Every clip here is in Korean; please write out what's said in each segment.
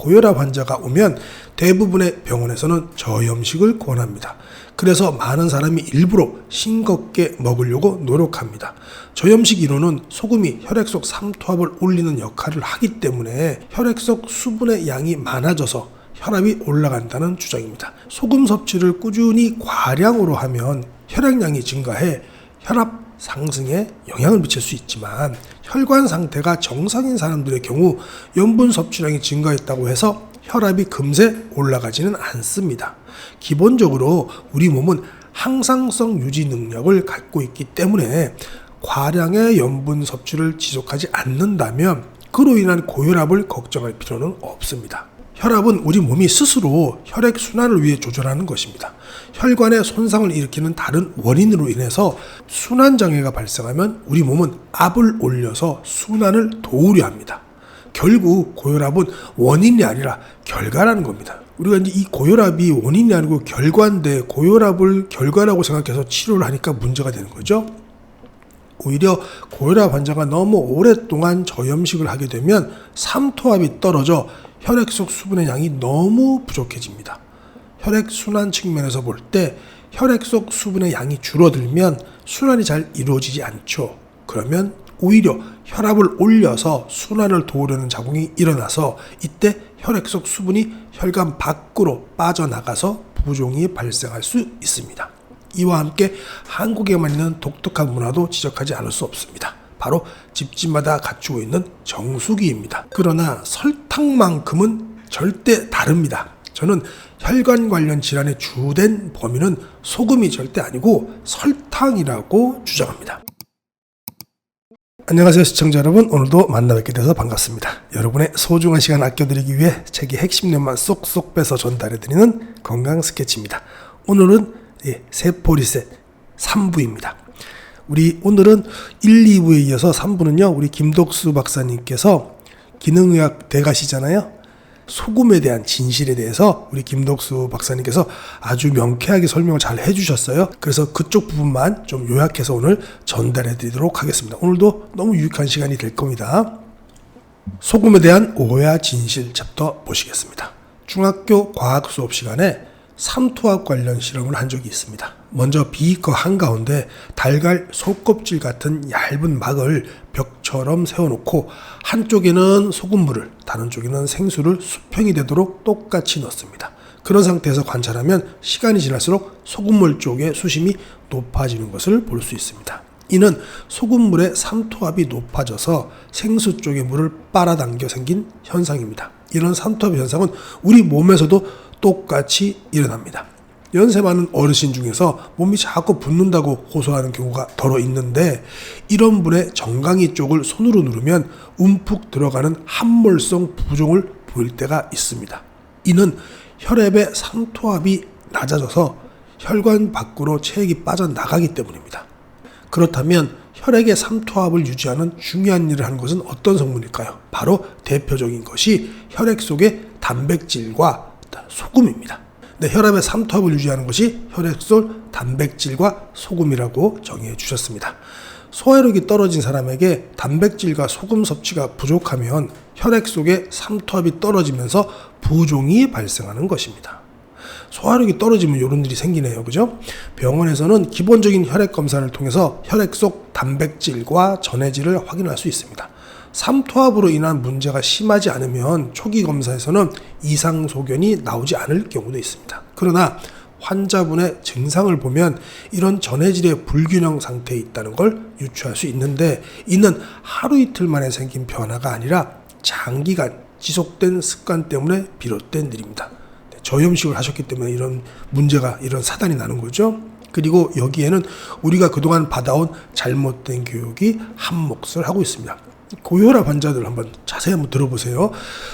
고혈압 환자가 오면 대부분의 병원에서는 저염식을 권합니다. 그래서 많은 사람이 일부러 싱겁게 먹으려고 노력합니다. 저염식 이론은 소금이 혈액 속 삼투압을 올리는 역할을 하기 때문에 혈액 속 수분의 양이 많아져서 혈압이 올라간다는 주장입니다. 소금 섭취를 꾸준히 과량으로 하면 혈액량이 증가해 혈압 상승에 영향을 미칠 수 있지만 혈관 상태가 정상인 사람들의 경우 염분 섭취량이 증가했다고 해서 혈압이 금세 올라가지는 않습니다. 기본적으로 우리 몸은 항상성 유지 능력을 갖고 있기 때문에 과량의 염분 섭취를 지속하지 않는다면 그로 인한 고혈압을 걱정할 필요는 없습니다. 혈압은 우리 몸이 스스로 혈액 순환을 위해 조절하는 것입니다. 혈관에 손상을 일으키는 다른 원인으로 인해서 순환 장애가 발생하면 우리 몸은 압을 올려서 순환을 도우려 합니다. 결국 고혈압은 원인이 아니라 결과라는 겁니다. 우리가 이제 이 고혈압이 원인이 아니고 결과인데 고혈압을 결과라고 생각해서 치료를 하니까 문제가 되는 거죠. 오히려 고혈압 환자가 너무 오랫동안 저염식을 하게 되면 삼투압이 떨어져 혈액 속 수분의 양이 너무 부족해집니다. 혈액 순환 측면에서 볼 때 혈액 속 수분의 양이 줄어들면 순환이 잘 이루어지지 않죠. 그러면 오히려 혈압을 올려서 순환을 도우려는 작용이 일어나서 이때 혈액 속 수분이 혈관 밖으로 빠져나가서 부종이 발생할 수 있습니다. 이와 함께 한국에만 있는 독특한 문화도 지적하지 않을 수 없습니다. 바로 집집마다 갖추고 있는 정수기입니다. 그러나 설탕만큼은 절대 다릅니다. 저는 혈관 관련 질환의 주된 범인은 소금이 절대 아니고 설탕이라고 주장합니다. 안녕하세요 시청자 여러분 오늘도 만나 뵙게 돼서 반갑습니다 여러분의 소중한 시간 아껴드리기 위해 책의 핵심력만 쏙쏙 빼서 전달해드리는 건강 스케치입니다 오늘은 예, 세포 리셋 3부입니다 우리 오늘은 1, 2부에 이어서 3부는요 우리 김독수 박사님께서 기능의학 대가시잖아요 소금에 대한 진실에 대해서 우리 김덕수 박사님께서 아주 명쾌하게 설명을 잘 해주셨어요. 그래서 그쪽 부분만 좀 요약해서 오늘 전달해 드리도록 하겠습니다. 오늘도 너무 유익한 시간이 될 겁니다. 소금에 대한 오해와 진실 챕터 보시겠습니다. 중학교 과학 수업 시간에 삼투압 관련 실험을 한 적이 있습니다. 먼저 비커 한가운데 달걀 속껍질 같은 얇은 막을 벽처럼 세워놓고 한쪽에는 소금물을 다른 쪽에는 생수를 수평이 되도록 똑같이 넣습니다. 그런 상태에서 관찰하면 시간이 지날수록 소금물 쪽의 수심이 높아지는 것을 볼 수 있습니다. 이는 소금물의 삼투압이 높아져서 생수 쪽의 물을 빨아당겨 생긴 현상입니다. 이런 삼투압 현상은 우리 몸에서도 똑같이 일어납니다. 연세 많은 어르신 중에서 몸이 자꾸 붓는다고 호소하는 경우가 더러 있는데 이런 분의 정강이 쪽을 손으로 누르면 움푹 들어가는 함몰성 부종을 보일 때가 있습니다. 이는 혈압의 상토압이 낮아져서 혈관 밖으로 체액이 빠져나가기 때문입니다. 그렇다면 혈액의 삼투압을 유지하는 중요한 일을 하는 것은 어떤 성분일까요? 바로 대표적인 것이 혈액 속의 단백질과 소금입니다. 네, 혈압의 삼투압을 유지하는 것이 혈액솔, 단백질과 소금이라고 정의해 주셨습니다. 소화력이 떨어진 사람에게 단백질과 소금 섭취가 부족하면 혈액 속에 삼투압이 떨어지면서 부종이 발생하는 것입니다. 소화력이 떨어지면 이런 일이 생기네요. 그죠? 병원에서는 기본적인 혈액 검사를 통해서 혈액 속 단백질과 전해질을 확인할 수 있습니다. 삼투압으로 인한 문제가 심하지 않으면 초기 검사에서는 이상 소견이 나오지 않을 경우도 있습니다. 그러나 환자분의 증상을 보면 이런 전해질의 불균형 상태에 있다는 걸 유추할 수 있는데 이는 하루 이틀 만에 생긴 변화가 아니라 장기간 지속된 습관 때문에 비롯된 일입니다. 저염식을 하셨기 때문에 이런 문제가 이런 사단이 나는 거죠. 그리고 여기에는 우리가 그동안 받아온 잘못된 교육이 한 몫을 하고 있습니다. 고혈압 환자들 한번 자세히 한번 들어보세요.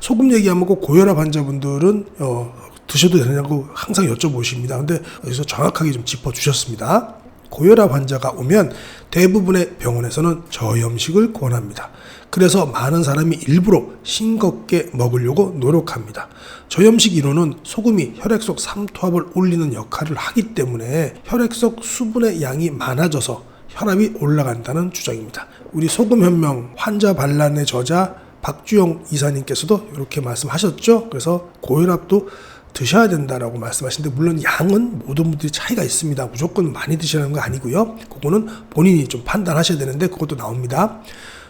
소금 얘기하면 꼭 고혈압 환자분들은 어, 드셔도 되냐고 항상 여쭤보십니다. 근데 여기서 정확하게 좀 짚어주셨습니다. 고혈압 환자가 오면 대부분의 병원에서는 저염식을 권합니다. 그래서 많은 사람이 일부러 싱겁게 먹으려고 노력합니다. 저염식 이론은 소금이 혈액 속 삼투압을 올리는 역할을 하기 때문에 혈액 속 수분의 양이 많아져서 혈압이 올라간다는 주장입니다. 우리 소금 현명 환자 반란의 저자 박주영 이사님께서도 이렇게 말씀하셨죠. 그래서 고혈압도 드셔야 된다라고 말씀하시는데 물론 양은 모든 분들이 차이가 있습니다. 무조건 많이 드시라는 거 아니고요. 그거는 본인이 좀 판단하셔야 되는데 그것도 나옵니다.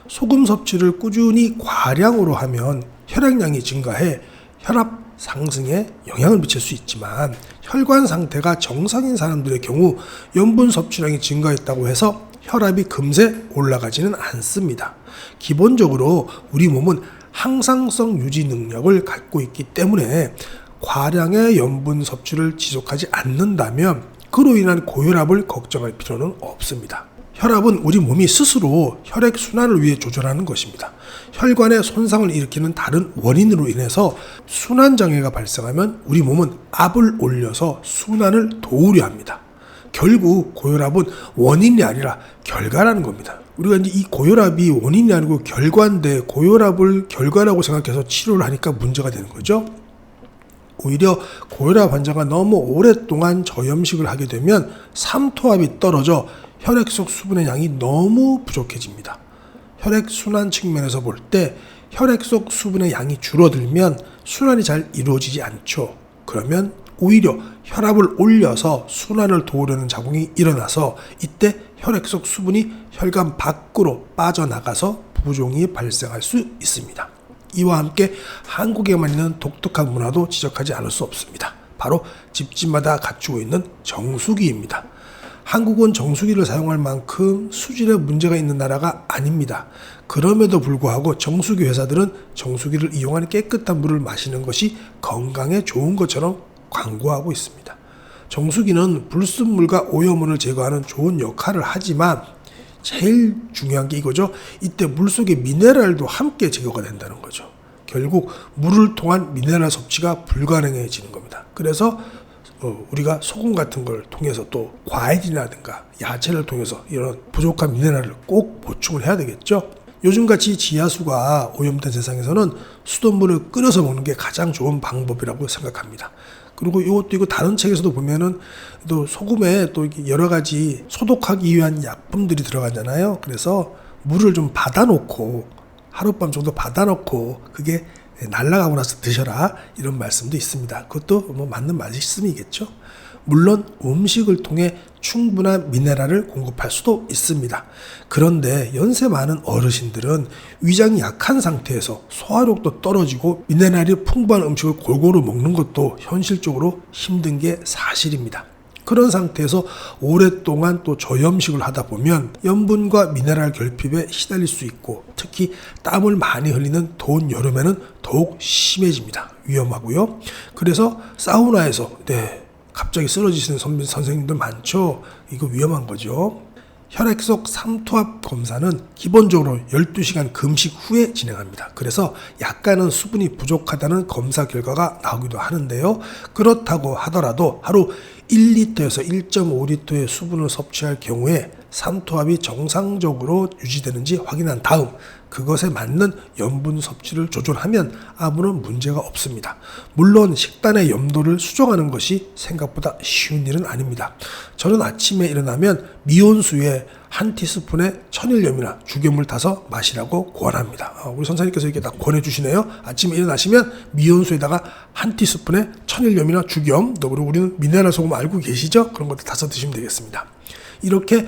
소금 섭취를 꾸준히 과량으로 하면 혈액량이 증가해 혈압 상승에 영향을 미칠 수 있지만 혈관 상태가 정상인 사람들의 경우 염분 섭취량이 증가했다고 해서 혈압이 금세 올라가지는 않습니다. 기본적으로 우리 몸은 항상성 유지 능력을 갖고 있기 때문에 과량의 염분 섭취를 지속하지 않는다면 그로 인한 고혈압을 걱정할 필요는 없습니다. 혈압은 우리 몸이 스스로 혈액 순환을 위해 조절하는 것입니다. 혈관에 손상을 일으키는 다른 원인으로 인해서 순환 장애가 발생하면 우리 몸은 압을 올려서 순환을 도우려 합니다. 결국 고혈압은 원인이 아니라 결과라는 겁니다. 우리가 이제 이 고혈압이 원인이 아니고 결과인데 고혈압을 결과라고 생각해서 치료를 하니까 문제가 되는 거죠. 오히려 고혈압 환자가 너무 오랫동안 저염식을 하게 되면 삼투압이 떨어져 혈액 속 수분의 양이 너무 부족해집니다. 혈액 순환 측면에서 볼 때 혈액 속 수분의 양이 줄어들면 순환이 잘 이루어지지 않죠. 그러면 오히려 혈압을 올려서 순환을 도우려는 작용이 일어나서 이때 혈액 속 수분이 혈관 밖으로 빠져나가서 부종이 발생할 수 있습니다. 이와 함께 한국에만 있는 독특한 문화도 지적하지 않을 수 없습니다. 바로 집집마다 갖추고 있는 정수기입니다. 한국은 정수기를 사용할 만큼 수질에 문제가 있는 나라가 아닙니다. 그럼에도 불구하고 정수기 회사들은 정수기를 이용한 깨끗한 물을 마시는 것이 건강에 좋은 것처럼 광고하고 있습니다. 정수기는 불순물과 오염물을 제거하는 좋은 역할을 하지만 제일 중요한 게 이거죠. 이때 물 속의 미네랄도 함께 제거가 된다는 거죠. 결국 물을 통한 미네랄 섭취가 불가능해지는 겁니다. 그래서 어, 우리가 소금 같은 걸 통해서 또 과일이라든가 야채를 통해서 이런 부족한 미네랄을 꼭 보충을 해야 되겠죠. 요즘같이 지하수가 오염된 세상에서는 수돗물을 끓여서 먹는 게 가장 좋은 방법이라고 생각합니다. 그리고 이것도 이거 다른 책에서도 보면은 또 소금에 또 여러 가지 소독하기 위한 약품들이 들어가잖아요. 그래서 물을 좀 받아놓고 하룻밤 정도 받아놓고 그게 날라가고 나서 드셔라 이런 말씀도 있습니다. 그것도 뭐 맞는 말씀이겠죠. 물론 음식을 통해 충분한 미네랄을 공급할 수도 있습니다. 그런데 연세 많은 어르신들은 위장이 약한 상태에서 소화력도 떨어지고 미네랄이 풍부한 음식을 골고루 먹는 것도 현실적으로 힘든 게 사실입니다. 그런 상태에서 오랫동안 또 저염식을 하다 보면 염분과 미네랄 결핍에 시달릴 수 있고 특히 땀을 많이 흘리는 더운 여름에는 더욱 심해집니다. 위험하고요. 그래서 사우나에서 네, 갑자기 쓰러지시는 선배, 선생님들 많죠. 이거 위험한 거죠. 혈액 속 삼투압 검사는 기본적으로 12시간 금식 후에 진행합니다. 그래서 약간은 수분이 부족하다는 검사 결과가 나오기도 하는데요. 그렇다고 하더라도 하루 1리터에서 1.5리터의 수분을 섭취할 경우에 삼투압이 정상적으로 유지되는지 확인한 다음 그것에 맞는 염분 섭취를 조절하면 아무런 문제가 없습니다. 물론 식단의 염도를 수정하는 것이 생각보다 쉬운 일은 아닙니다. 저는 아침에 일어나면 미온수에 한 티스푼의 천일염이나 죽염을 타서 마시라고 권합니다. 어, 우리 선생님께서 이렇게 딱 권해주시네요. 아침에 일어나시면 미온수에다가 한 티스푼의 천일염이나 죽염, 또 그리고 우리는 미네랄 소금 알고 계시죠? 그런 것들 타서 드시면 되겠습니다. 이렇게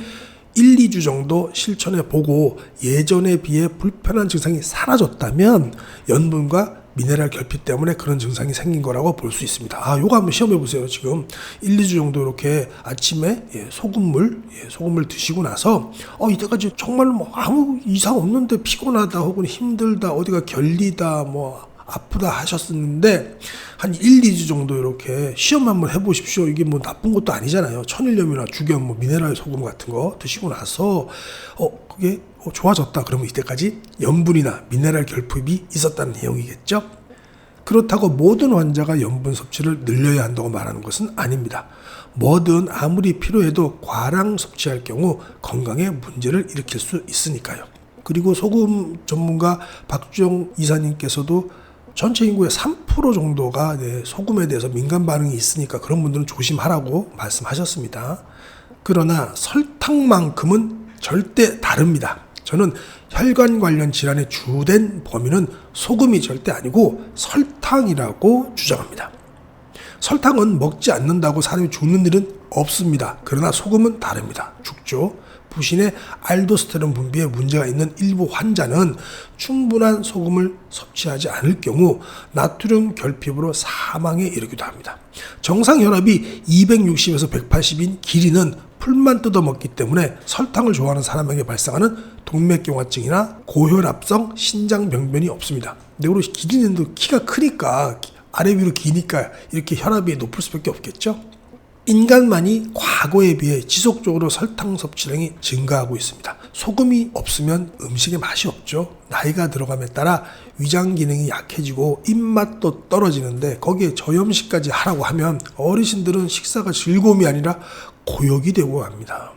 1, 2주 정도 실천해 보고 예전에 비해 불편한 증상이 사라졌다면 염분과 미네랄 결핍 때문에 그런 증상이 생긴 거라고 볼 수 있습니다. 아, 요거 한번 시험해 보세요. 지금 1, 2주 정도 이렇게 아침에 예, 소금물, 예, 소금물 드시고 나서 어, 이때까지 정말로 뭐 아무 이상 없는데 피곤하다 혹은 힘들다 어디가 결리다 뭐 아프다 하셨었는데 한 1, 2주 정도 이렇게 시험 한번 해보십시오. 이게 뭐 나쁜 것도 아니잖아요. 천일염이나 죽염, 뭐 미네랄 소금 같은 거 드시고 나서 어 그게 어, 좋아졌다. 그러면 이때까지 염분이나 미네랄 결핍이 있었다는 내용이겠죠. 그렇다고 모든 환자가 염분 섭취를 늘려야 한다고 말하는 것은 아닙니다. 뭐든 아무리 필요해도 과량 섭취할 경우 건강에 문제를 일으킬 수 있으니까요. 그리고 소금 전문가 박주영 이사님께서도 전체 인구의 3% 정도가 네, 소금에 대해서 민감 반응이 있으니까 그런 분들은 조심하라고 말씀하셨습니다. 그러나 설탕만큼은 절대 다릅니다. 저는 혈관 관련 질환의 주된 범인은 소금이 절대 아니고 설탕이라고 주장합니다. 설탕은 먹지 않는다고 사람이 죽는 일은 없습니다. 그러나 소금은 다릅니다. 죽죠. 부신의 알도스테론 분비에 문제가 있는 일부 환자는 충분한 소금을 섭취하지 않을 경우 나트륨 결핍으로 사망에 이르기도 합니다. 정상 혈압이 260에서 180인 기린은 풀만 뜯어 먹기 때문에 설탕을 좋아하는 사람에게 발생하는 동맥경화증이나 고혈압성 신장병변이 없습니다. 근데 우리 기린도 키가 크니까 아래 위로 기니까 이렇게 혈압이 높을 수밖에 없겠죠. 인간만이 과거에 비해 지속적으로 설탕 섭취량이 증가하고 있습니다. 소금이 없으면 음식의 맛이 없죠. 나이가 들어감에 따라 위장 기능이 약해지고 입맛도 떨어지는데 거기에 저염식까지 하라고 하면 어르신들은 식사가 즐거움이 아니라 고역이 되고 합니다.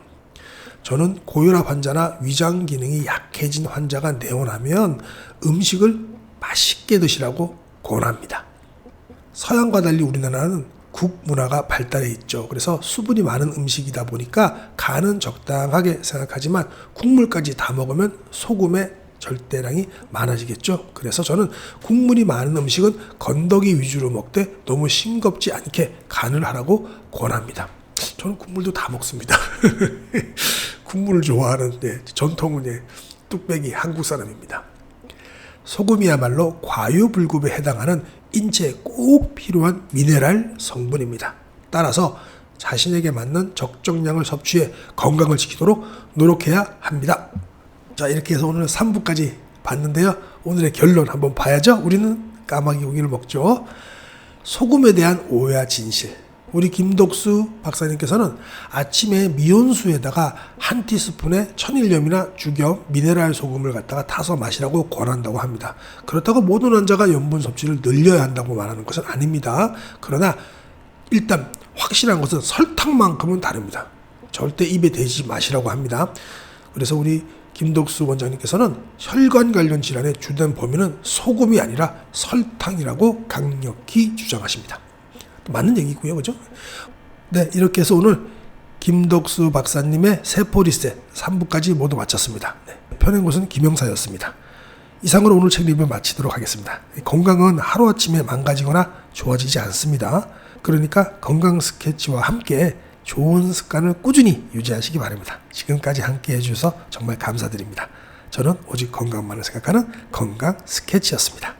저는 고혈압 환자나 위장 기능이 약해진 환자가 내원하면 음식을 맛있게 드시라고 권합니다. 서양과 달리 우리나라는 국 문화가 발달해 있죠. 그래서 수분이 많은 음식이다 보니까 간은 적당하게 생각하지만 국물까지 다 먹으면 소금의 절대량이 많아지겠죠. 그래서 저는 국물이 많은 음식은 건더기 위주로 먹되 너무 싱겁지 않게 간을 하라고 권합니다. 저는 국물도 다 먹습니다. 국물을 좋아하는 네, 전통은 예, 뚝배기 한국 사람입니다. 소금이야말로 과유불급에 해당하는 인체에 꼭 필요한 미네랄 성분입니다. 따라서 자신에게 맞는 적정량을 섭취해 건강을 지키도록 노력해야 합니다. 자, 이렇게 해서 오늘 3부까지 봤는데요. 오늘의 결론 한번 봐야죠. 우리는 까마귀 고기를 먹죠. 소금에 대한 오해와 진실. 우리 김덕수 박사님께서는 아침에 미온수에다가 한 티스푼의 천일염이나 죽염, 미네랄 소금을 갖다가 타서 마시라고 권한다고 합니다. 그렇다고 모든 환자가 염분 섭취를 늘려야 한다고 말하는 것은 아닙니다. 그러나 일단 확실한 것은 설탕만큼은 다릅니다. 절대 입에 대지 마시라고 합니다. 그래서 우리 김덕수 원장님께서는 혈관 관련 질환의 주된 범인은 소금이 아니라 설탕이라고 강력히 주장하십니다. 맞는 얘기고요, 그죠? 네, 이렇게 해서 오늘 김덕수 박사님의 세포 리셋 3부까지 모두 마쳤습니다. 네, 펴낸 곳은 김영사였습니다. 이상으로 오늘 책 리뷰 마치도록 하겠습니다. 건강은 하루아침에 망가지거나 좋아지지 않습니다. 그러니까 건강 스케치와 함께 좋은 습관을 꾸준히 유지하시기 바랍니다. 지금까지 함께 해주셔서 정말 감사드립니다. 저는 오직 건강만을 생각하는 건강 스케치였습니다.